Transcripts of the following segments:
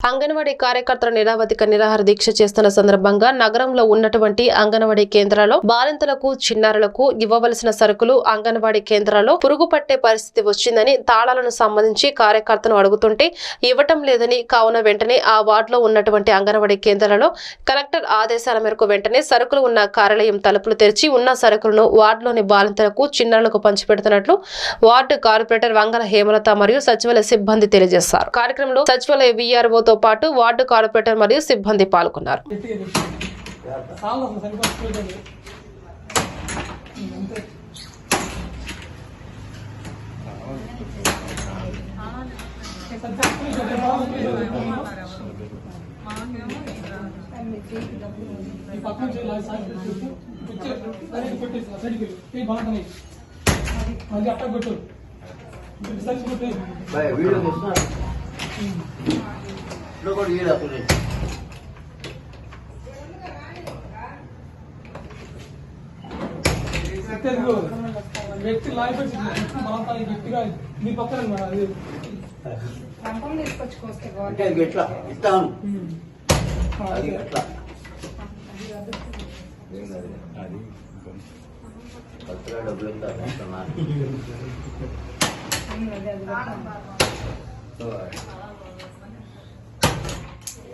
అంగన్వాడీ కార్యకర్తల నిరావధిక నిరాహార దీక్ష చేస్తున్న సందర్భంగా నగరంలో ఉన్నటువంటి అంగన్వాడీ కేంద్రాల్లో బాలింతలకు చిన్నారులకు ఇవ్వవలసిన సరుకులు అంగన్వాడీ కేంద్రాల్లో పురుగు పట్టే పరిస్థితి వచ్చిందని తాళాలను సంబంధించి కార్యకర్తను అడుగుతుంటే ఇవ్వటం లేదని కావున వెంటనే ఆ వార్డులో ఉన్నటువంటి అంగన్వాడీ కేంద్రాలలో కలెక్టర్ ఆదేశాల మేరకు వెంటనే సరుకులు ఉన్న కార్యాలయం తలుపులు తెరిచి ఉన్న సరుకులను వార్డులోని బాలింతలకు చిన్నారులకు పంచిపెడుతున్నట్లు వార్డు కార్పొరేటర్ వంగల హేమలత మరియు సచివాలయ సిబ్బంది తెలియజేశారు. కార్యక్రమంలో సచివాలయ తో పాటు వార్డు కార్పొరేటర్ మరియు సిబ్బంది పాల్గొన్నారు. మళ్ళీ అట్ట కొట్టు నువ్వు కూడా వీడు అప్పుడు వ్యక్తి లాయపడి మాపై గట్టిగా నీ పక్కన అది కంపౌండ్ తీసుకొచ్చుకోస్తే బాగుంటుంది ఎట్లా ఇస్తాను అది ఎట్లా పత్రికా డబ్బులు ఎంత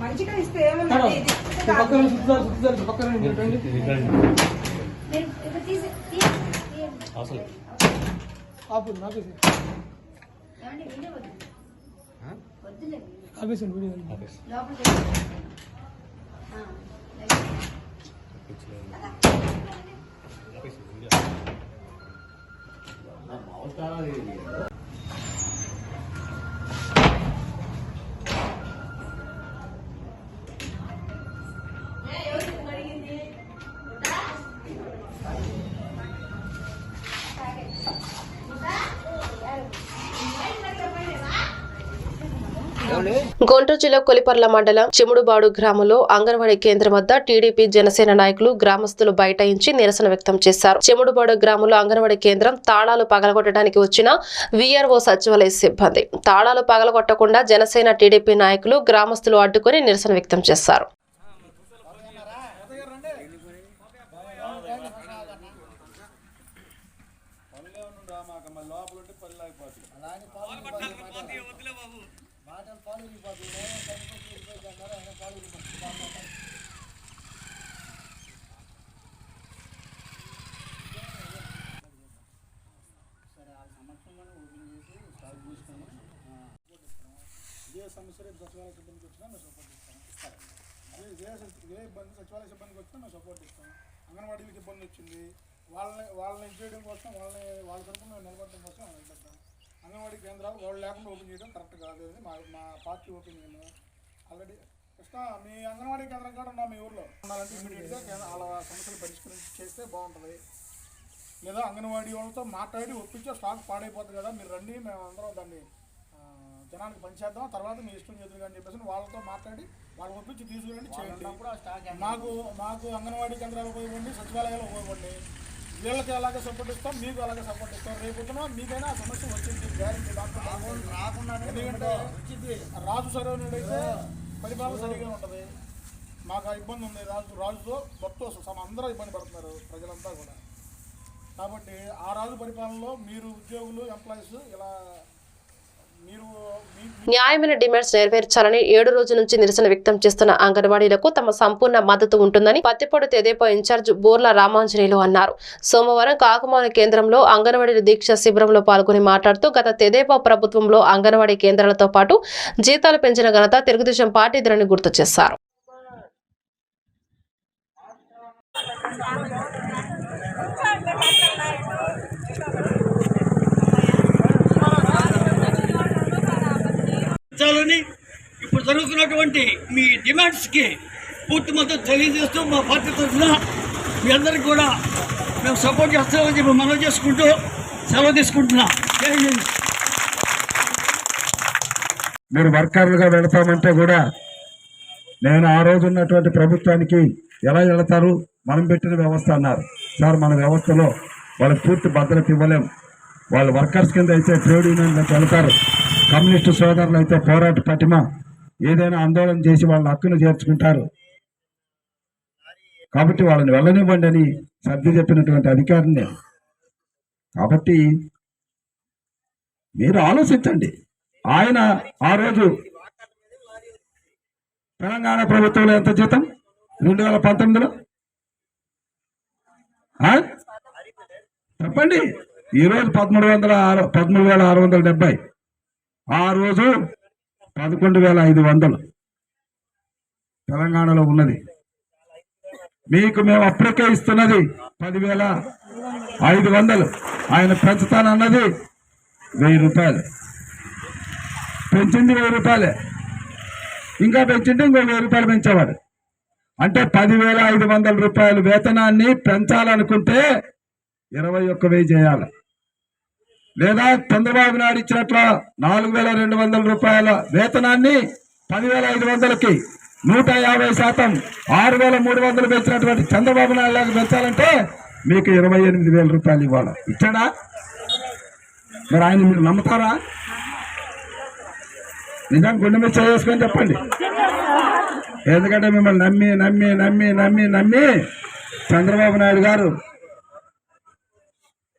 మంచిగా ఇస్తే మేడం ఏముంది ఈ పక్కన సుత్తారు సుత్తారు పక్కన. ఆపు ఆపేసి వీడియో వీడియో. గుంటూరు జిల్లా కొలిపర్ల మండలం చెముడుబాడు గ్రామంలో అంగన్వాడీ కేంద్రం వద్ద టీడీపీ జనసేన నాయకులు గ్రామస్తులు బైఠాయించి నిరసన వ్యక్తం చేశారు. చెముడుబాడు గ్రామంలో అంగన్వాడీ కేంద్రం తాళాలు పగలగొట్టడానికి వచ్చిన వీఆర్ఓ సచివాలయ సిబ్బంది. తాళాలు పగలగొట్టకుండా జనసేన టీడీపీ నాయకులు గ్రామస్తులు అడ్డుకుని నిరసన వ్యక్తం చేశారు. సమస్య రేపు సచివాలయ సిబ్బందికి వచ్చినా మేము సపోర్ట్ ఇస్తాం. అదే ఇదే ఇదే ఇబ్బంది సచివాలయ సిబ్బందికి వచ్చినా మేము సపోర్ట్ ఇస్తాం. అంగన్వాడీలకు ఇబ్బంది వచ్చింది. వాళ్ళని వాళ్ళని ఇది చేయడం కోసం వాళ్ళని వాళ్ళ తరఫున మేము నిలబడడం కోసం వాళ్ళని నిలబడ్డాం అంగన్వాడీ కేంద్రాలు వాళ్ళు లేకుండా ఓపెన్ చేయడం కరెక్ట్ కాదు. అది మా మా పార్టీ ఒపీనియన్. ఆల్రెడీ కృష్ణ మీ అంగన్వాడీ కేంద్రం కూడా ఉన్నా మీ ఊర్లో. ఉండాలంటే ఇమీడియట్గా వాళ్ళ సమస్యలు పరిష్కరించి చేస్తే బాగుంటుంది. లేదా అంగన్వాడీ వాళ్ళతో మాట్లాడి ఒప్పించే స్టాక్ పాడైపోతుంది కదా. మీరు రండి మేము అందరం దాన్ని జనానికి పనిచేద్దాం తర్వాత మీ ఇష్టం చేతులు అని చెప్పేసి వాళ్ళతో మాట్లాడి వాళ్ళు ఒప్పించి తీసుకురండి చేయండి. మాకు మాకు అంగన్వాడీ కేంద్రాలు ఉపయోగపడి సచివాలయాలు ఉపయోగపడి. వీళ్ళకి అలాగే సపోర్ట్ ఇస్తాం మీకు అలాగే సపోర్ట్ ఇస్తాం? రేపు పొద్దున మీకైనా ఆ సమస్య వచ్చింది గ్యారెంటీ డాక్టర్ రాకుండా ఎందుకంటే రాజు సరైనడైతే పరిపాలన సరిగా ఉంటుంది. మాకు ఆ ఇబ్బంది ఉంది. రాజు రాజుతో మొత్తం అందరూ ఇబ్బంది పడుతున్నారు ప్రజలంతా కూడా. కాబట్టి ఆ రాజు పరిపాలనలో మీరు ఉద్యోగులు ఎంప్లాయీస్ ఇలా న్యాయమైన డిమాండ్స్ నెరవేర్చాలని ఏడు రోజుల నుంచి నిరసన వ్యక్తం చేస్తున్న అంగన్వాడీలకు తమ సంపూర్ణ మద్దతు ఉంటుందని పత్తిపొడి తెదేపా ఇన్ఛార్జ్ బోర్ల రామాంజనేయులు అన్నారు. సోమవారం కాకుమాన కేంద్రంలో అంగన్వాడీ దీక్ష శిబిరంలో పాల్గొని మాట్లాడుతూ గత తెదేపా ప్రభుత్వంలో అంగన్వాడీ కేంద్రాలతో పాటు జీతాలు పెంచిన ఘనత తెలుగుదేశం పార్టీదని గుర్తు చేశారు చాలని ఇప్పుడు జరుగుతున్నటువంటి మీ డిమాండ్స్కి పూర్తి మద్దతు తెలియజేస్తూ మా పార్టీ తరఫున మీ అందరికి కూడా మేము సపోర్ట్ చేస్తామని చెప్పి మనం చేసుకుంటూ సెలవు తీసుకుంటున్నాం. మీరు వర్కర్లుగా వెళతామంటే కూడా నేను ఆ రోజు ఉన్నటువంటి ప్రభుత్వానికి ఎలా వెళతారు మనం పెట్టిన వ్యవస్థ అన్నారు. సార్ మన వ్యవస్థలో వాళ్ళకి పూర్తి భద్రత ఇవ్వలేం. వాళ్ళు వర్కర్స్ కింద అయితే ట్రేడ్ యూనియన్లకు వెళ్తారు. కమ్యూనిస్టు సోదరులు అయితే పోరాట పటిమ. ఏదైనా ఆందోళన చేసి వాళ్ళ హక్కును చేర్చుకుంటారు. కాబట్టి వాళ్ళని వెళ్ళనివ్వండి అని సర్ది చెప్పినటువంటి అధికారిని నేను. కాబట్టి మీరు ఆలోచించండి. ఆయన ఆ రోజు తెలంగాణ ప్రభుత్వంలో ఎంత జీతం? రెండు వేల పంతొమ్మిదిలో? చెప్పండి. ఈరోజు పదమూడు వందల ఆరు పదమూడు వేల ఆరు వందల డెబ్బై ఆ రోజు పదకొండు వేల ఐదు వందలు తెలంగాణలో ఉన్నది. మీకు మేము అప్పటికే ఇస్తున్నది పదివేల ఐదు వందలు. ఆయన పెంచుతానన్నది వెయ్యి రూపాయలు. పెంచింది వెయ్యి రూపాయలే. ఇంకా పెంచింటే ఇంకో వెయ్యి రూపాయలు పెంచేవాడు. అంటే పదివేల ఐదు వందల రూపాయల వేతనాన్ని పెంచాలనుకుంటే ఇరవై ఒక్క వెయ్యి చేయాలి. లేదా చంద్రబాబు నాయుడు ఇచ్చినట్ల నాలుగు వేల రెండు వందల రూపాయల వేతనాన్ని పదివేల ఐదు వందలకి నూట యాభై శాతం ఆరు వేల మూడు వందలు పెంచినటువంటి చంద్రబాబు నాయుడు లాగా పెంచాలంటే మీకు ఇరవై ఎనిమిది వేల రూపాయలు ఇవ్వాలి. ఇచ్చాడా? మరి ఆయన మీరు నమ్ముతారా? నిజం గుండె మీద చేసుకొని చెప్పండి. ఎందుకంటే మిమ్మల్ని నమ్మి నమ్మి నమ్మి నమ్మి నమ్మి చంద్రబాబు నాయుడు గారు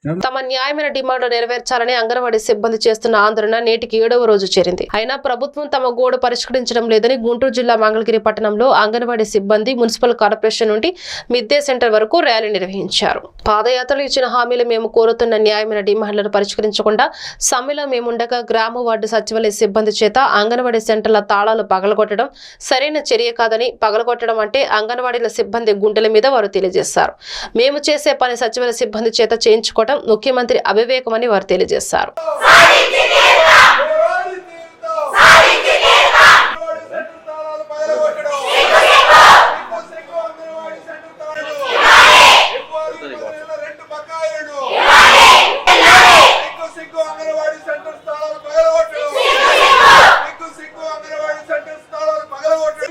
తమ న్యాయమైన డిమాండ్లు నెరవేర్చాలని అంగన్వాడీ సిబ్బంది చేస్తున్న ఆందోళన నేటికి ఏడవ రోజు చేరింది. అయినా ప్రభుత్వం తమ గోడు పరిష్కరించడం లేదని గుంటూరు జిల్లా మంగళగిరి పట్టణంలో అంగన్వాడీ సిబ్బంది మున్సిపల్ కార్పొరేషన్ నుండి మిద్దే సెంటర్ వరకు ర్యాలీ నిర్వహించారు. పాదయాత్రలు ఇచ్చిన హామీలు మేము కోరుతున్న న్యాయమైన డిమాండ్లను పరిష్కరించకుండా సమ్మెలో మేముండగా గ్రామ వార్డు సచివాలయ సిబ్బంది చేత అంగన్వాడీ సెంటర్ల తాళాలు పగలగొట్టడం సరైన చర్య కాదని పగలగొట్టడం అంటే అంగన్వాడీల సిబ్బంది గుండెల మీద వారు తెలియజేశారు. మేము చేసే పని సచివాలయ సిబ్బంది చేత చేయించుకోవడం ముఖ్యమంత్రి అవివేకమని వారు తెలియజేశారు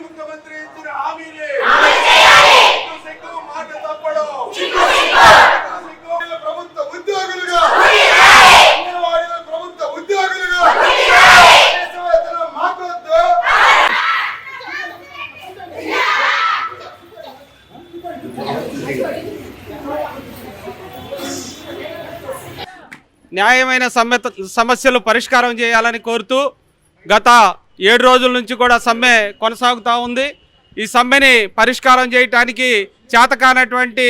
ముఖ్యమంత్రి ఇచ్చిన హామీని సిగ్గు సిగ్గు మాట తప్పడం సిగ్గు సిగ్గు ప్రభుత్వ ఉద్యోగులుగా అంగన్వాడీల ప్రభుత్వ ఉద్యోగులుగా దేశవేతనం మాకొద్దు న్యాయమైన సమ్మె సమస్యలు పరిష్కారం చేయాలని కోరుతూ గత ఏడు రోజుల నుంచి కూడా సమ్మె కొనసాగుతూ ఉంది. ఈ సమ్మెని పరిష్కారం చేయటానికి చేతకానటువంటి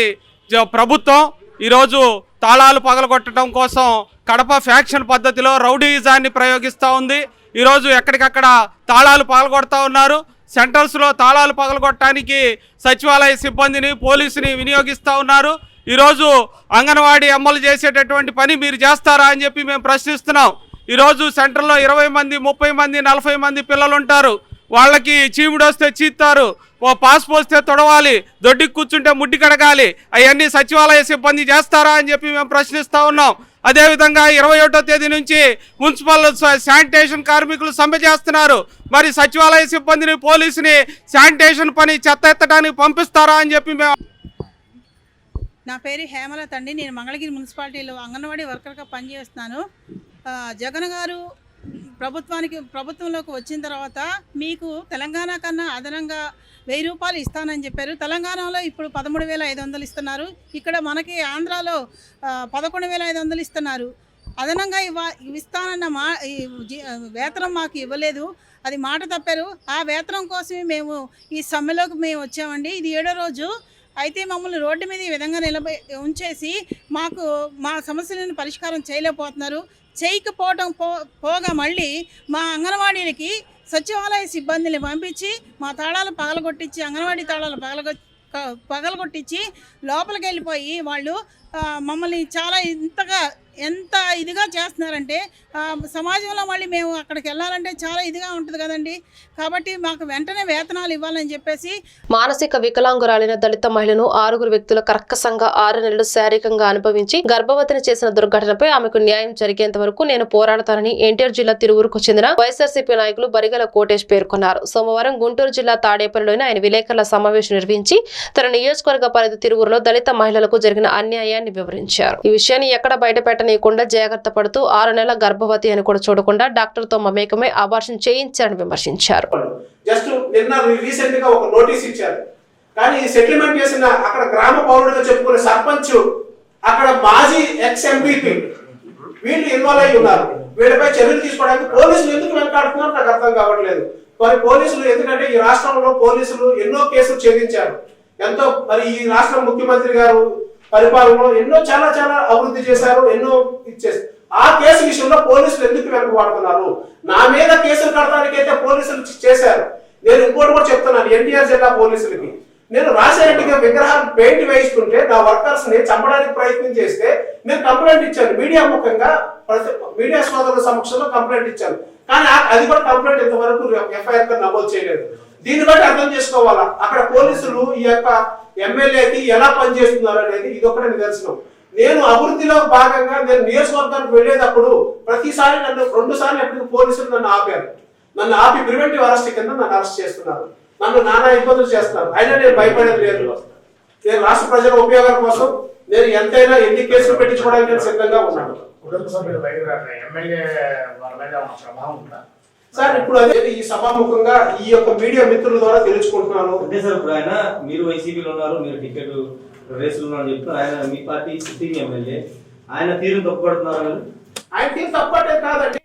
ప్రభుత్వం ఈరోజు తాళాలు పగలగొట్టడం కోసం కడప ఫ్యాక్షన్ పద్ధతిలో రౌడీయిజాన్ని ప్రయోగిస్తూ ఉంది. ఈరోజు ఎక్కడికక్కడ తాళాలు పగలగొడతా ఉన్నారు. సెంటర్స్లో తాళాలు పగలగొట్టడానికి సచివాలయ సిబ్బందిని పోలీసుని వినియోగిస్తూ ఉన్నారు. ఈరోజు అంగన్వాడీ అమలు చేసేటటువంటి పని మీరు చేస్తారా అని చెప్పి మేము ప్రశ్నిస్తున్నాం. ఈరోజు సెంటర్లో ఇరవై మంది ముప్పై మంది నలభై మంది పిల్లలు ఉంటారు వాళ్ళకి చీముడు వస్తే చీత్తారు. ఓ పాస్ పోస్తే తొడవాలి దొడ్డికి కూర్చుంటే ముడ్డి కడగాలి అవన్నీ సచివాలయ సిబ్బంది చేస్తారా అని చెప్పి మేము ప్రశ్నిస్తూ ఉన్నాం. అదేవిధంగా ఇరవై ఒకటో తేదీ నుంచి మున్సిపల్ శానిటేషన్ కార్మికులు సమ్మె చేస్తున్నారు. మరి సచివాలయ సిబ్బందిని పోలీసుని శానిటేషన్ పని చెత్త ఎత్తడానికి పంపిస్తారా అని చెప్పి మేము నా పేరు హేమలత అండి. నేను మంగళగిరి మున్సిపాలిటీలో అంగన్వాడీ వర్కర్గా పనిచేస్తున్నాను. జగన్ గారు ప్రభుత్వానికి ప్రభుత్వంలోకి వచ్చిన తర్వాత మీకు తెలంగాణ కన్నా అదనంగా వెయ్యి రూపాయలు ఇస్తానని చెప్పారు. తెలంగాణలో ఇప్పుడు పదమూడు వేల ఐదు వందలు ఇస్తున్నారు. ఇక్కడ మనకి ఆంధ్రాలో పదకొండు వేల ఐదు వందలు ఇస్తున్నారు. అదనంగా ఇవ్వ ఇస్తానన్న మా ఈ వేతనం మాకు ఇవ్వలేదు. అది మాట తప్పారు. ఆ వేతనం కోసమే మేము ఈ సమ్మెలోకి మేము వచ్చామండి. ఇది ఏడో రోజు. అయితే మమ్మల్ని రోడ్డు మీద ఈ విధంగా నిలబ ఉంచేసి మాకు మా సమస్యలను పరిష్కారం చేయలేకపోతున్నారు. చేయకపోవటం పో పోగా మళ్ళీ మా అంగన్వాడీలకి సచివాలయ సిబ్బందిని పంపించి మా తాళాలు పగలగొట్టించి అంగన్వాడీ తాళాలు పగలగొ పగలగొట్టించి లోపలికి వెళ్ళిపోయి వాళ్ళు మమ్మల్ని చాలా ఇంతగా ఎంత ఇదిగా చేస్తున్నారంటే సమాజంలో మళ్ళీ మేము అక్కడికి వెళ్ళాలంటే చాలా ఇదిగా ఉంటుంది కదండి. కాబట్టి మాకు వెంటనే వేతనాలు ఇవ్వాలని చెప్పేసి మానసిక వికలాంగురాలైన దళిత మహిళను ఆరుగురు వ్యక్తులు కర్కసంగా ఆరు నెలలు శారీరకంగా అనుభవించి గర్భవతిని చేసిన దుర్ఘటనపై ఆమెకు న్యాయం జరిగేంత వరకు నేను పోరాడతానని ఎన్టీఆర్ జిల్లా తిరువురుకు చెందిన వైఎస్ఆర్సీపీ నాయకులు బరిగల కోటేష్ పేర్కొన్నారు. సోమవారం గుంటూరు జిల్లా తాడేపల్లిలోని ఆయన విలేకరుల సమావేశం నిర్వహించి తన నియోజకవర్గ పరిధి తిరువురులో దళిత మహిళలకు జరిగిన అన్యాయాన్ని వివరించారు. ఈ విషయాన్ని ఎక్కడ బయటపెట్టని పెట్టనీయకుండా జాగ్రత్త పడుతూ ఆరు నెలల గర్భవతి అని కూడా చూడకుండా డాక్టర్తో మమేకమై అబార్షన్ చేయించారని విమర్శించారు. జస్ట్ నిన్న రీసెంట్గా ఒక నోటీస్ ఇచ్చారు. కానీ ఈ సెటిల్మెంట్ చేసిన అక్కడ గ్రామ పౌరుడిగా చెప్పుకునే సర్పంచ్ అక్కడ మాజీ ఎక్స్ ఎంపీపీ వీళ్ళు ఇన్వాల్వ్ అయి ఉన్నారు. వీళ్ళపై చర్యలు తీసుకోవడానికి పోలీసులు ఎందుకు వెనకాడుతున్నారు నాకు అర్థం కావట్లేదు. మరి పోలీసులు ఎందుకంటే ఈ రాష్ట్రంలో పోలీసులు ఎన్నో కేసులు ఛేదించారు. ఎంతో మరి ఈ రాష్ట్ర ముఖ్యమంత్రి గారు పరిపాలనలో ఎన్నో చాలా చాలా అభివృద్ధి చేశారు ఎన్నో ఇచ్చేసారు ఆ కేసు విషయంలో పోలీసులు ఎందుకు వెనకబడుతున్నారు? నా మీద కేసులు కడతానికైతే పోలీసులు చేశారు. నేను ఇంకోటి కూడా చెప్తున్నాను ఎన్టీఆర్ జిల్లా పోలీసులకి. నేను రాజశేఖర విగ్రహాలు పెయింట్ వేయిస్తుంటే నా వర్కర్స్ని చంపడానికి ప్రయత్నం చేస్తే నేను కంప్లైంట్ ఇచ్చాను. మీడియా ముఖంగా ప్రతి- మీడియా సోదరుల సమక్షంలో కంప్లైంట్ ఇచ్చాను. కానీ అది కూడా కంప్లైంట్ ఇంతవరకు ఎఫ్ఐఆర్గా నమోదు చేయలేదు. దీన్ని బట్టి అర్థం చేసుకోవాలా? అక్కడ పోలీసులు ఈ యొక్క ఎమ్మెల్యేకి ఎలా పనిచేస్తున్నారు అనేది ఇది నిదర్శనం నేను అభివృద్ధిలో భాగంగా నేను నియోజకవర్గానికి వెళ్ళేటప్పుడు ప్రతిసారి నన్ను రెండు సార్లు పోలీసులు నన్ను ఆపారు. నన్ను ఆపి ప్రివెంటివ్ అరెస్ట్ కింద నన్ను అరెస్ట్ చేస్తున్నారు. నన్ను నానా ఇబ్బందులు చేస్తున్నారు. అయినా నేను భయపడేది లేదు. నేను రాష్ట్ర ప్రజల ఉపయోగం కోసం నేను ఎంతైనా ఎన్ని కేసులు పెట్టించుకోవడానికి నేను సిద్ధంగా ఉన్నాను. కుటుంబ ఎమ్మెల్యే వాళ్ళ మీద ప్రభావం ఉందా? సార్ ఇప్పుడు అదే ఈ సభాముఖంగా ఈ యొక్క మీడియా మిత్రుల ద్వారా తెలుసుకుంటున్నాను. అంటే సార్ ఇప్పుడు ఆయన మీరు వైసీపీలో ఉన్నారు మీరు టికెట్ రేసులు ఉన్నారని చెప్తున్నారు. ఆయన మీ పార్టీ సిట్టింగ్ ఎమ్మెల్యే. ఆయన తీరు తప్పుపడుతున్నారు ఆయన తీరు తప్పటే కాదండి.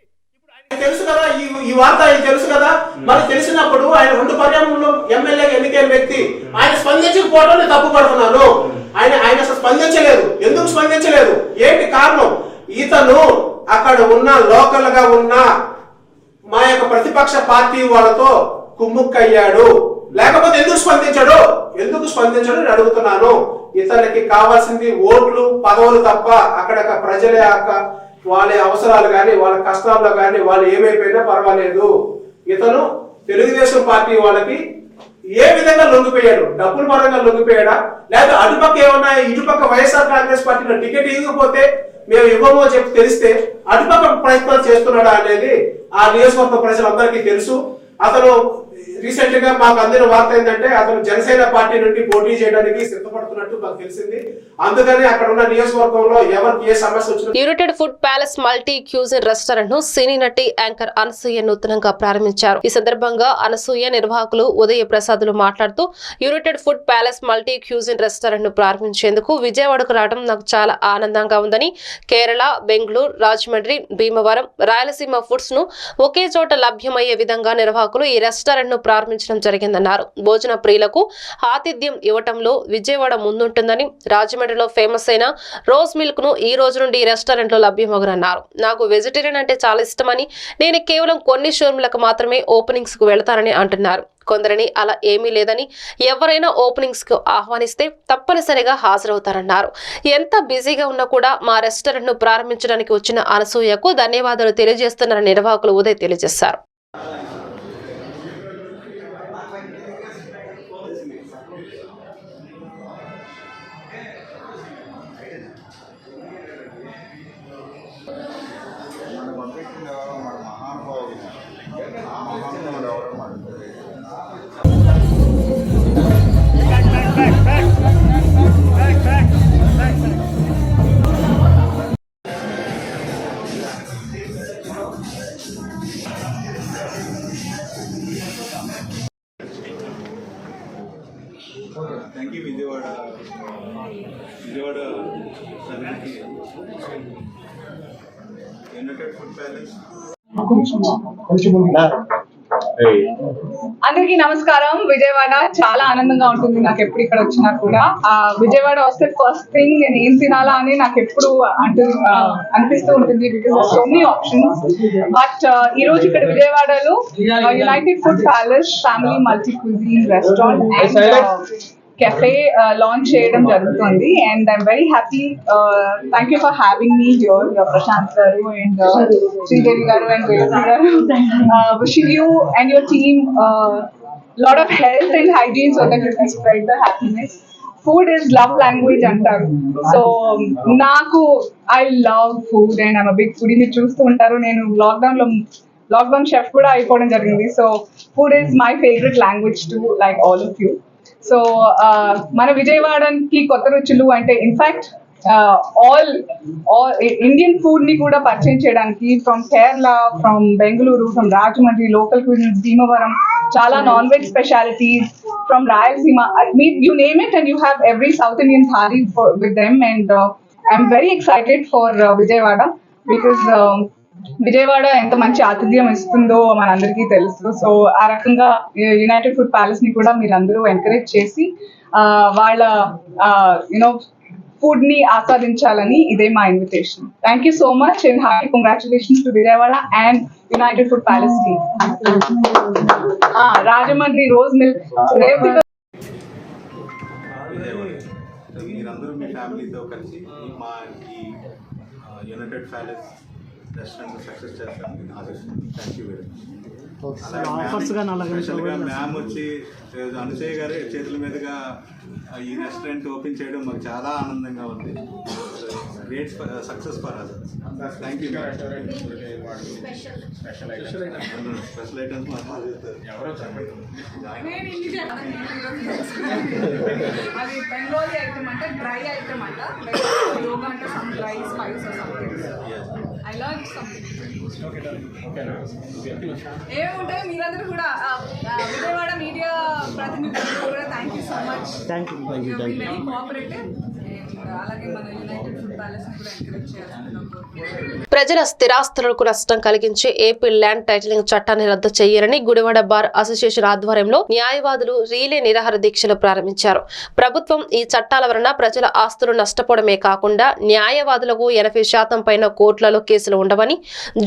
తెలుసు కదా ఈ ఈ వార్త ఆయన తెలుసు కదా. మరి తెలిసినప్పుడు ఆయన రెండు పర్యాయంలో ఎమ్మెల్యే ఎన్నికైన వ్యక్తి ఆయన స్పందించకపోవడం తప్పు పడుతున్నాను ఆయన ఆయన అసలు స్పందించలేదు. ఎందుకు స్పందించలేదు? ఏంటి కారణం? ఇతను అక్కడ ఉన్న లోకల్గా ఉన్న మా యొక్క ప్రతిపక్ష పార్టీ వాళ్ళతో కుమ్ముక్కయ్యాడు. లేకపోతే ఎందుకు స్పందించాడు? ఎందుకు స్పందించాడు నేను అడుగుతున్నాను. ఇతనికి కావాల్సింది ఓట్లు పదవులు తప్ప అక్కడ ప్రజల యొక్క వాళ్ళ అవసరాలు కానీ వాళ్ళ కష్టాల్లో కానీ వాళ్ళు ఏమైపోయినా పర్వాలేదు. ఇతను తెలుగుదేశం పార్టీ వాళ్ళకి ఏ విధంగా లొంగిపోయాడు? డబ్బుల పరంగా లొంగిపోయాడా? లేదా అటుపక్క ఏమన్నా ఇటుపక్క వైఎస్ఆర్ కాంగ్రెస్ పార్టీలో టికెట్ ఇవ్వకపోతే మేము ఇవ్వము అని చెప్పి తెలిస్తే అటుపక్క ప్రయత్నాలు చేస్తున్నాడా అనేది ఆ నియోజకవర్గ ప్రజలందరికీ తెలుసు. అతను రీసెంట్గా మాకు అందిన వార్త ఏంటంటే అతను జనసేన పార్టీ నుండి పోటీ చేయడానికి సిద్ధపడుతున్నట్టు మాకు తెలిసింది. అందుకని అక్కడ ఉన్న నియోజకవర్గంలో ఎవరికి ఏ సమస్య వచ్చినా United Food Palace multi cuisine రెస్టారెంట్ను సినీ నటి యాంకర్ అనసూయ నూతనంగా ప్రారంభించారు. ఈ సందర్భంగా అనసూయ నిర్వాహకులు ఉదయ ప్రసాదులు మాట్లాడుతూ United Food Palace multi cuisine రెస్టారెంట్ను ప్రారంభించేందుకు విజయవాడకు రావడం నాకు చాలా ఆనందంగా ఉందని కేరళ బెంగళూరు రాజమండ్రి భీమవరం రాయలసీమ ఫుడ్స్ను ఒకే చోట లభ్యమయ్యే విధంగా నిర్వాహకులు ఈ రెస్టారెంట్ను ప్రారంభించడం జరిగిందన్నారు. భోజన ప్రియులకు ఆతిథ్యం ఇవ్వటంలో విజయవాడ ముందుంటుందని రాజమండ్రిలో ఫేమస్ అయిన రోజ్ మిల్క్ను ఈ రోజు నుండి ఈ రెస్టారెంట్లో లభ్యమగునన్నారు నాకు వెజిటేరియన్ అంటే చాలా ఇష్టమని నేను కేవలం కొన్ని షోరూమ్లకు మాత్రమే ఓపెనింగ్స్కు వెళతానని అంటున్నారు. కొందరిని అలా ఏమీ లేదని ఎవరైనా ఓపెనింగ్స్కు ఆహ్వానిస్తే తప్పనిసరిగా హాజరవుతారన్నారు. ఎంత బిజీగా ఉన్నా కూడా మా రెస్టారెంట్ను ప్రారంభించడానికి వచ్చిన అనసూయకు ధన్యవాదాలు తెలియజేస్తున్న నిర్వాహకులు ఉదయ్ తెలియజేశారు. అందరికీ నమస్కారం. విజయవాడ చాలా ఆనందంగా ఉంటుంది. నాకు ఎప్పుడు ఇక్కడ వచ్చినా కూడా. ఆ, విజయవాడ వస్తే ఫస్ట్ థింగ్ నేను ఏం తినాలా అని నాకు ఎప్పుడు అంటు అనిపిస్తూ ఉంటుంది because so many options but ఈ రోజు ఇక్కడ విజయవాడలో United Food Palace family multi cuisine restaurant and cafe launch uh, చేయడం జరుగుతుంది. And I'm very happy thank you for having me here Prashanth గారు అండ్ శ్రీదేవి గారు అండ్ గారు wishing you and your team lot of health and hygiene so that you can spread the happiness. Food is love language అంటారు so నాకు I love food and I'm big food మీరు చూస్తూ ఉంటారు నేను లాక్డౌన్లో lockdown chef కూడా అయిపోవడం జరిగింది. So food is my favourite language to like all of you so మన విజయవాడకి కొత్త రుచులు అంటే ఇన్ఫాక్ట్ ఆల్ ఆల్ ఇండియన్ ఫుడ్ని కూడా పరిచయం చేయడానికి from Kerala from Bengaluru from Rajahmundry local cuisines Bhimavaram చాలా non veg specialities from Rayalaseema me you name it and you have every South Indian thali with them and I'm very excited for Vijayawada because Vijayawada ఎంత మంచి ఆతిథ్యం ఇస్తుందో మనందరికీ తెలుసు. So ఆ రకంగా United food ప్యాలెస్ని కూడా మీరు అందరూ ఎంకరేజ్ చేసి ఆ, వాళ్ళ యునో ఫుడ్ని ఆస్వాదించాలని ఇదే మా invitation thank you so much and hearty congratulations to Vijayawada and United Food Palace team Rajahmundry rose milk రేపు మీరందరూ మీ ఫ్యామిలీతో కలిసి మా ఈ యునైటెడ్ ప్యాలెస్ రెస్టారెంట్ సక్సెస్ చేస్తారని ఆశిస్తున్నాను థ్యాంక్ యూ వెరీ మచ్ స్పెషల్గా మ్యామ్ వచ్చి ఈరోజు అనుసూయ గారి చేతుల మీదుగా ఈ రెస్టారెంట్ ఓపెన్ చేయడం మాకు చాలా ఆనందంగా ఉంది. Great success for us thank you special items మాకు ఎవరో అది బెంగాలీ ఐటమ్ అంటే డ్రై ఐటమ్ అంట. యోగా అంటే some dry spice I learn something ఏముంటాయి మీరందరూ కూడా విజయవాడ మీడియా ప్రతినిధులు కూడా thank you so much thank you very cooperative అలాగే మన యునైటెడ్ ఫుడ్ ప్యాలెస్ కూడా ఎంకరేజ్ చేయాలని నా కోరిక. ప్రజల స్థిరాస్తులకు నష్టం కలిగించే ఏపీ ల్యాండ్ టైటిలింగ్ చట్టాన్ని రద్దు చేయాలని గుడివాడ బార్ అసోసియేషన్ ఆధ్వర్యంలో న్యాయవాదులు రీలే నిరాహార దీక్షలు ప్రారంభించారు. ప్రభుత్వం ఈ చట్టాల వలన ప్రజల ఆస్తులు నష్టపోవడమే కాకుండా న్యాయవాదులకు ఎనభై శాతం పైన కోర్టులలో కేసులు ఉండవని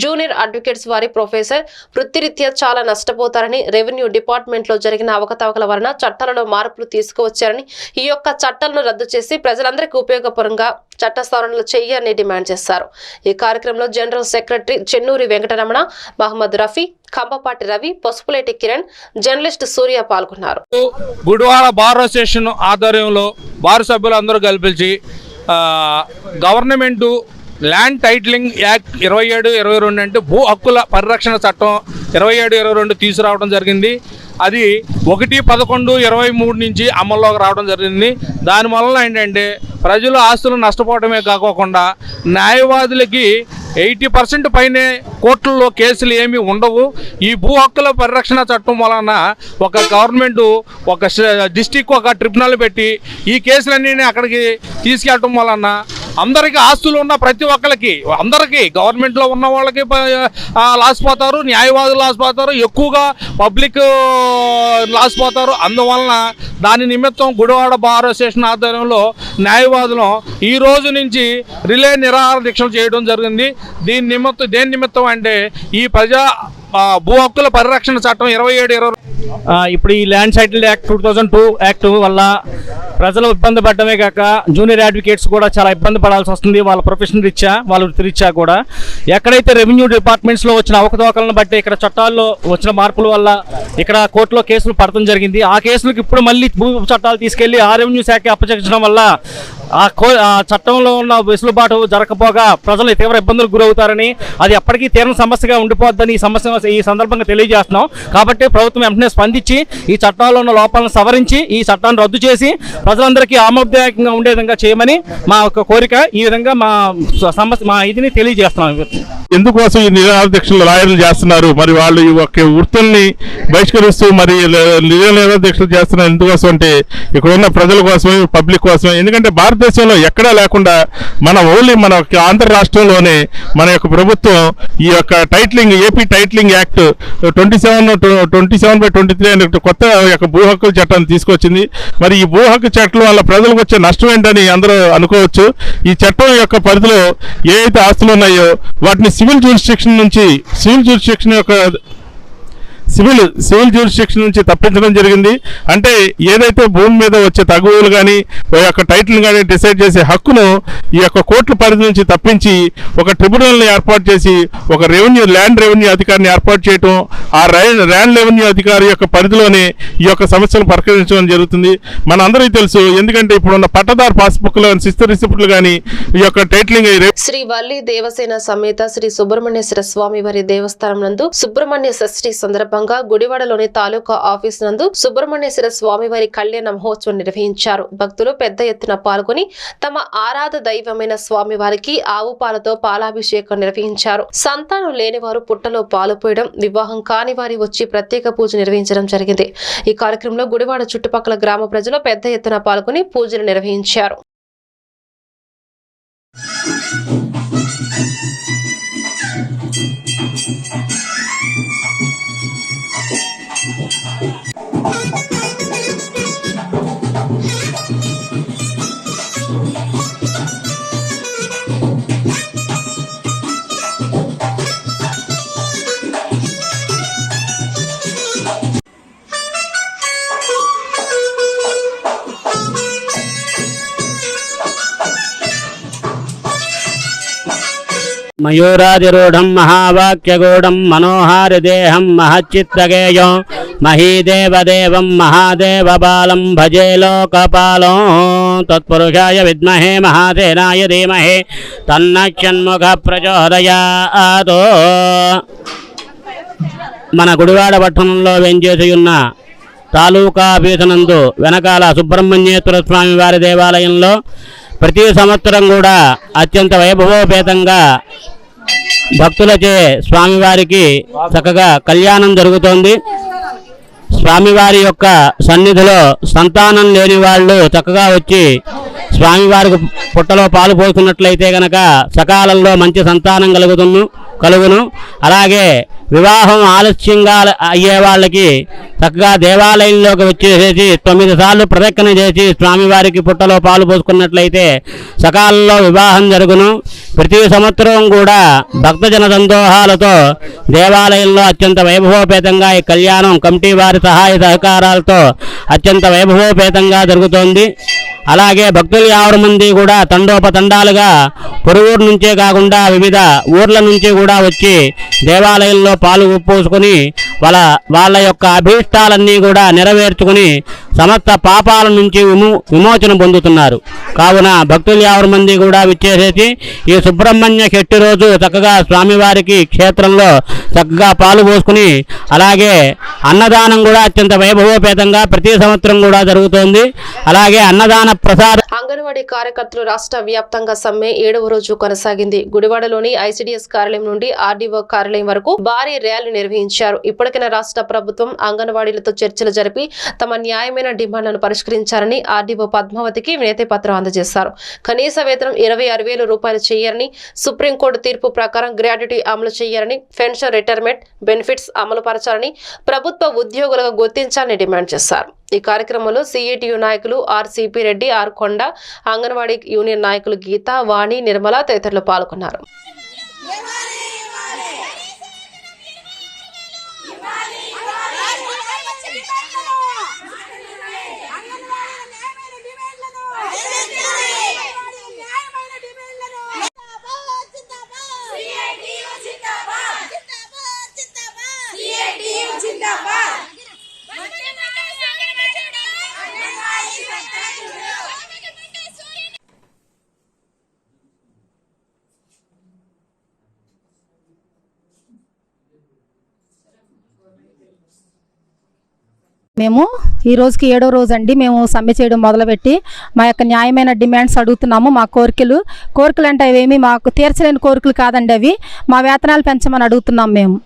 జూనియర్ అడ్వకేట్స్ వారి ప్రొఫెసర్ వృత్తిరీత్యా చాలా నష్టపోతారని రెవెన్యూ డిపార్ట్మెంట్లో జరిగిన అవకతవకల వలన చట్టాలలో మార్పులు తీసుకువచ్చారని ఈ యొక్క చట్టాలను రద్దు చేసి ప్రజలందరికీ ఉపయోగపరంగా చట్ట సవరణలు చేయాలని డిమాండ్ చేశారు. ఈ కార్యక్రమం కార్యక్రమంలో general secretary Chennuri Venkataramana Mohammed Rafi Kambapati Ravi Pasupuleti Kiran journalist Surya పాల్గొన్నారు. గుడివాడ బార్ అసోసియేషన్ ఆధ్వర్యంలో బార్ సభ్యులందరూ కల్పించి గవర్నమెంటు ల్యాండ్ టైటిలింగ్ యాక్ట్ ఇరవై ఏడు ఇరవై రెండు అంటే భూ హక్కుల పరిరక్షణ చట్టం ఇరవై ఏడు ఇరవై రెండు తీసుకురావడం జరిగింది. అది ఒకటి పదకొండు ఇరవై మూడు నుంచి అమల్లోకి రావడం జరిగింది. దాని వలన ఏంటంటే ప్రజలు ఆస్తులు నష్టపోవడమే కాకోకుండా న్యాయవాదులకి ఎయిటీ పర్సెంట్ పైనే కోర్టుల్లో కేసులు ఏమీ ఉండవు. ఈ భూ హక్కుల పరిరక్షణ చట్టం వలన ఒక గవర్నమెంట్ ఒక డిస్టిక్ ఒక ట్రిబ్యునల్ పెట్టి ఈ కేసులన్నీ అక్కడికి తీసుకెళ్ళటం వలన అందరికీ ఆస్తులు ఉన్న ప్రతి ఒక్కరికి అందరికీ గవర్నమెంట్లో ఉన్న వాళ్ళకి లాసిపోతారు లాస్ పోతారు న్యాయవాదులు లాస్ పోతారు ఎక్కువగా పబ్లిక్ లాస్ పోతారు. అందువలన దాని నిమిత్తం గుడివాడ బార్ అసోసియేషన్ ఆధ్వర్యంలో న్యాయవాదులు ఈ రోజు నుంచి రిలే నిరాహార దీక్షలు చేయడం జరిగింది. దీని నిమిత్తం దేని నిమిత్తం అంటే ఈ ప్రజా భూ హక్కుల పరిరక్షణ చట్టం ఇరవై ఏడు ఇరవై ఇప్పుడు ఈ land title act two thousand two act వల్ల ప్రజలు ఇబ్బంది పడడమే కాక జూనియర్ అడ్వకేట్స్ కూడా చాలా ఇబ్బంది పడాల్సి వస్తుంది. వాళ్ళ ప్రొఫెషన్ రీత్యా వాళ్ళ వృత్తి రీత్యా కూడా. ఎక్కడైతే రెవెన్యూ డిపార్ట్మెంట్స్లో వచ్చిన అవకతవకలను బట్టి ఇక్కడ చట్టాల్లో వచ్చిన మార్పుల వల్ల ఇక్కడ కోర్టులో కేసులు పడటం జరిగింది. ఆ కేసులకు ఇప్పుడు మళ్ళీ భూ చట్టాలు తీసుకెళ్ళి ఆ రెవెన్యూ శాఖ అప్పచెక్కించడం వల్ల ఆ కో ఆ చట్టంలో ఉన్న వెసులుబాటు జరగకపోగా ప్రజలు తీవ్ర ఇబ్బందులకు గురవుతారని అది ఎప్పటికీ తీవ్ర సమస్యగా ఉండిపోద్దని ఈ సమస్య ఈ సందర్భంగా తెలియజేస్తున్నాం. కాబట్టి ప్రభుత్వం వెంటనే స్పందించి ఈ చట్టంలో ఉన్న లోపాలను సవరించి ఈ చట్టాన్ని రద్దు చేసి ప్రజలందరికీ ఆమోదదాయకంగా ఉండే విధంగా చేయమని మా యొక్క కోరిక ఈ విధంగా మా సమస్య మా ఇదిని తెలియజేస్తున్నాం. ఎందుకోసం ఈ నిరాధ్యక్షులు లాయర్లు చేస్తున్నారు? మరి వాళ్ళు ఈ యొక్క వృత్తుల్ని బహిష్కరిస్తూ మరి నిరాధ్యక్షులు చేస్తున్నారు ఎందుకోసం అంటే ఇక్కడ ఉన్న ప్రజల కోసమే పబ్లిక్ కోసమే. ఎందుకంటే భారత భారతదేశంలో ఎక్కడా లేకుండా మన ఓన్లీ మన యొక్క ఆంధ్ర రాష్ట్రంలోనే మన యొక్క ప్రభుత్వం ఈ యొక్క titling AP titling act twenty seven twenty seven by twenty three అనే కొత్త యొక్క భూ హక్కుల చట్టాన్ని తీసుకొచ్చింది. మరి ఈ భూ హక్కు చట్టం వల్ల ప్రజలకు వచ్చే నష్టం ఏంటని అందరూ అనుకోవచ్చు. ఈ చట్టం యొక్క పరిధిలో ఏ అయితే ఆస్తులు ఉన్నాయో వాటిని సివిల్ జ్యూరిస్డిక్షన్ నుంచి సివిల్ జ్యూరిస్డిక్షన్ యొక్క సివిల్ సివిల్ జ్యూరిస్డిక్షన్ నుంచి తప్పించడం జరిగింది. అంటే ఏదైతే భూమి మీద వచ్చే తగువులు కానీ యొక్క టైటిల్ కానీ డిసైడ్ చేసే హక్కును ఈ యొక్క కోర్టుల పరిధి నుంచి తప్పించి ఒక ట్రిబ్యునల్ని ఏర్పాటు చేసి ఒక రెవెన్యూ ల్యాండ్ రెవెన్యూ అధికారిని ఏర్పాటు చేయటం ఆ ల్యాండ్ రెవెన్యూ అధికారి యొక్క పరిధిలోనే ఈ యొక్క సమస్యను పరిష్కరించడం జరుగుతుంది. మన అందరికీ తెలుసు ఎందుకంటే ఇప్పుడున్న పట్టదారు పాస్బుక్లో శిస్తు రిసిప్ట్లు కానీ ఈ యొక్క టైటిలింగ్ శ్రీ వల్లి దేవసేన సమేత శ్రీ సుబ్రహ్మణ్యేశ్వర స్వామి వారి దేవస్థానం నందు సుబ్రహ్మణ్య షష్ఠి సందర్భంగా గుడివాడలోని తాలూకా ఆఫీస్ నందు సుబ్రహ్మణ్యేశ్వర స్వామివారి కళ్యాణ మహోత్సవం నిర్వహించారు. భక్తులు పెద్ద ఎత్తున పాల్గొని తమ ఆరాధ దైవమైన స్వామి వారికి ఆవు పాలతో పాలాభిషేకం నిర్వహించారు. సంతానం లేని వారు పుట్టలో పాలు పోయడం వివాహం కాని వారి వచ్చి ప్రత్యేక పూజ నిర్వహించడం జరిగింది. ఈ కార్యక్రమంలో గుడివాడ చుట్టుపక్కల గ్రామ ప్రజలు పెద్ద ఎత్తున పాల్గొని పూజలు నిర్వహించారు. మయూరాదిరూఢం మహావాక్యగూఢం మనోహారిదేహం మహచ్చిత్తగేయం మహీదేవదేవం మహాదేవబాలం భజే లోకపాలం తత్పురుషాయ విద్మహే మహాసేనాయ ధీమహే తన్నక్షన్ముఖ ప్రచోదయాతో మన గుడివాడ పట్టణంలో వెంచేసి ఉన్న తాలూకా ఆఫీసునందు వెనకాల సుబ్రహ్మణ్యేశ్వర స్వామి వారి దేవాలయంలో ప్రతి సంవత్సరం కూడా అత్యంత వైభవోపేతంగా భక్తులచే స్వామివారికి చక్కగా కళ్యాణం జరుగుతోంది. స్వామివారి యొక్క సన్నిధిలో సంతానం లేని వాళ్ళు చక్కగా వచ్చి స్వామివారికి పుట్టలో పాలు పోసుకున్నట్లయితే గనక సకాలంలో మంచి సంతానం కలుగుతును కలుగును. అలాగే వివాహం ఆలస్యంగా అయ్యే వాళ్ళకి చక్కగా దేవాలయంలోకి వచ్చేసేసి తొమ్మిది సార్లు ప్రదక్షిణ చేసి స్వామివారికి పుట్టలో పాలు పోసుకున్నట్లయితే సకాలంలో వివాహం జరుగును. ప్రతి సంవత్సరం కూడా భక్తజన సందోహాలతో దేవాలయంలో అత్యంత వైభవోపేతంగా ఈ కళ్యాణం కమిటీ వారి సహాయ సహకారాలతో అత్యంత వైభవోపేతంగా జరుగుతోంది. అలాగే భక్తులు యావరు మంది కూడా తండోపతండాలుగా పొరుగురు నుంచే కాకుండా వివిధ ఊర్ల నుంచి కూడా వచ్చి దేవాలయంలో పాలు పోసుకొని వాళ్ళ వాళ్ళ యొక్క అభీష్టాలన్నీ కూడా నెరవేర్చుకుని సమస్త పాపాల నుంచి విమో విమోచన పొందుతున్నారు. కావున భక్తులు యావరు మంది కూడా విచ్చేసేసి ఈ సుబ్రహ్మణ్య షష్ఠి రోజు చక్కగా స్వామివారికి క్షేత్రంలో చక్కగా పాలు పోసుకుని అలాగే అన్నదానం కూడా అత్యంత వైభవోపేతంగా ప్రతి సంవత్సరం కూడా జరుగుతోంది. అలాగే అన్నదాన ప్రసాద అంగన్వాడీ కార్యకర్తలు రాష్ట్ర వ్యాప్తంగా సమ్మె ఏడవ రోజు కొనసాగింది. గుడివాడలోని ఐసిడిఎస్ కార్యాలయం నుండి ఆర్డీఓ కార్యాలయం వరకు భారీ ర్యాలీ నిర్వహించారు. ఇప్పటికైనా రాష్ట్ర ప్రభుత్వం అంగన్వాడీలతో చర్చలు జరిపి తమ న్యాయమైన డిమాండ్లను పరిష్కరించారని ఆర్డీఓ పద్మావతికి వినతి పత్రం అందజేశారు. కనీస వేతనం ఇరవై ఆరు వేల రూపాయలు చేయాలని సుప్రీంకోర్టు తీర్పు ప్రకారం గ్రాడ్యుటీ అమలు చేయాలని పెన్షన్ రిటైర్మెంట్ బెనిఫిట్స్ అమలు పరచాలని ప్రభుత్వ ఉద్యోగులుగా గుర్తించాలని డిమాండ్ చేశారు. ఈ కార్యక్రమంలో సిఐటియు నాయకులు ఆర్ సిపి రెడ్డి ఆర్ కొండ అంగన్వాడీ యూనియన్ నాయకులు గీత వాణి నిర్మల తదితరులు పాల్గొన్నారు. మేము ఈ రోజుకి ఏడో రోజు అండి మేము సమ్మె చేయడం మొదలుపెట్టి మా యొక్క న్యాయమైన డిమాండ్స్ అడుగుతున్నాము మా కోరికలు. కోరికలు అంటే అవేమి మాకు తీర్చలేని కోరికలు కాదండి అవి. మా వేతనాలు పెంచమని అడుగుతున్నాం మేము.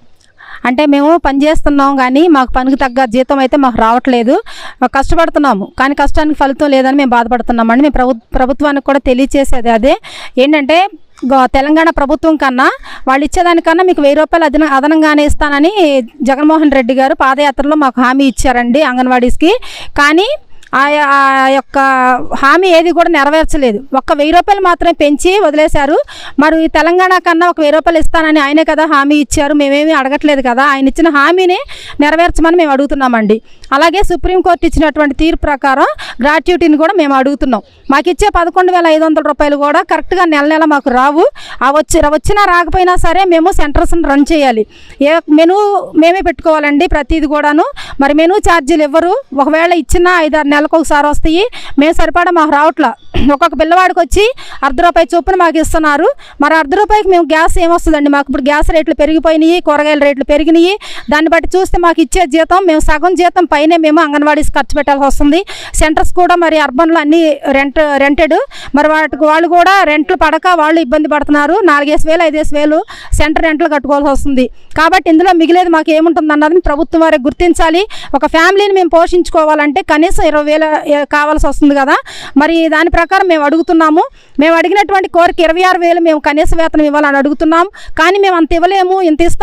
అంటే మేము పని చేస్తున్నాం కానీ మాకు పనికి తగ్గ జీతం అయితే మాకు రావట్లేదు. కష్టపడుతున్నాము కానీ కష్టానికి ఫలితం లేదని మేము బాధపడుతున్నామండి. మేము ప్రభు ప్రభుత్వానికి కూడా తెలియచేసేది అదే. ఏంటంటే తెలంగాణ ప్రభుత్వం కన్నా వాళ్ళు ఇచ్చేదానికన్నా మీకు వెయ్యి రూపాయలు అదన అదనంగానే ఇస్తానని జగన్మోహన్ రెడ్డి గారు పాదయాత్రలో మాకు హామీ ఇచ్చారండి అంగన్వాడీస్కి. కానీ ఆ ఆ యొక్క హామీ ఏది కూడా నెరవేర్చలేదు. ఒక్క వెయ్యి రూపాయలు మాత్రమే పెంచి వదిలేశారు. మరి ఈ తెలంగాణ కన్నా ఒక వెయ్యి రూపాయలు ఇస్తానని ఆయనే కదా హామీ ఇచ్చారు. మేమేమీ అడగట్లేదు కదా. ఆయన ఇచ్చిన హామీని నెరవేర్చమని మేము అడుగుతున్నామండి. అలాగే సుప్రీంకోర్టు ఇచ్చినటువంటి తీర్పు ప్రకారం గ్రాట్యుటీని కూడా మేము అడుగుతున్నాం. మాకు ఇచ్చే పదకొండు వేల ఐదు వందల రూపాయలు కూడా కరెక్ట్గా నెల నెల మాకు రావు. ఆ వచ్చి వచ్చినా రాకపోయినా సరే మేము సెంటర్స్ని రన్ చేయాలి. ఏ మెనూ మేమే పెట్టుకోవాలండి ప్రతిది కూడాను. మరి మెనూ ఛార్జీలు ఇవ్వరు ఒకవేళ ఇచ్చినా ఐదారు నెలకు ఒకసారి వస్తాయి. మేము సరిపడా మాకు రావట్లా. ఒక్కొక్క పిల్లవాడికి వచ్చి అర్ధ రూపాయి చొప్పున మాకు ఇస్తున్నారు. మరి అర్ధ రూపాయికి మేము గ్యాస్ ఏమొస్తుందండి? మాకు ఇప్పుడు గ్యాస్ రేట్లు పెరిగిపోయినాయి కూరగాయల రేట్లు పెరిగినాయి. దాన్ని బట్టి చూస్తే మాకు ఇచ్చే జీతం మేము సగం జీతం పైనే మేము అంగన్వాడీస్ ఖర్చు పెట్టాల్సి వస్తుంది. సెంటర్స్ కూడా మరి అర్బన్లో అన్ని రెంట్ రెంటెడ్. మరి వాటికి వాళ్ళు కూడా రెంట్లు పడక వాళ్ళు ఇబ్బంది పడుతున్నారు. నాలుగేసి వేలు ఐదేసి వేలు సెంటర్ రెంట్లు కట్టుకోవాల్సి వస్తుంది. కాబట్టి ఇందులో మిగిలేదు మాకు ఏముంటుంది అన్నది ప్రభుత్వం వారికి గుర్తించాలి. ఒక ఫ్యామిలీని మేము పోషించుకోవాలంటే కనీసం ఇరవై వేలు కావాల్సి వస్తుంది కదా? మరి దాని ప్రకారం మేము అడుగుతున్నాము. మేము అడిగినటువంటి కోరిక ఇరవై ఆరు వేలు మేము కనీస వేతనం ఇవ్వాలని అడుగుతున్నాం కానీ మేము అంత ఇవ్వలేము. ఇంత ఇస్తాం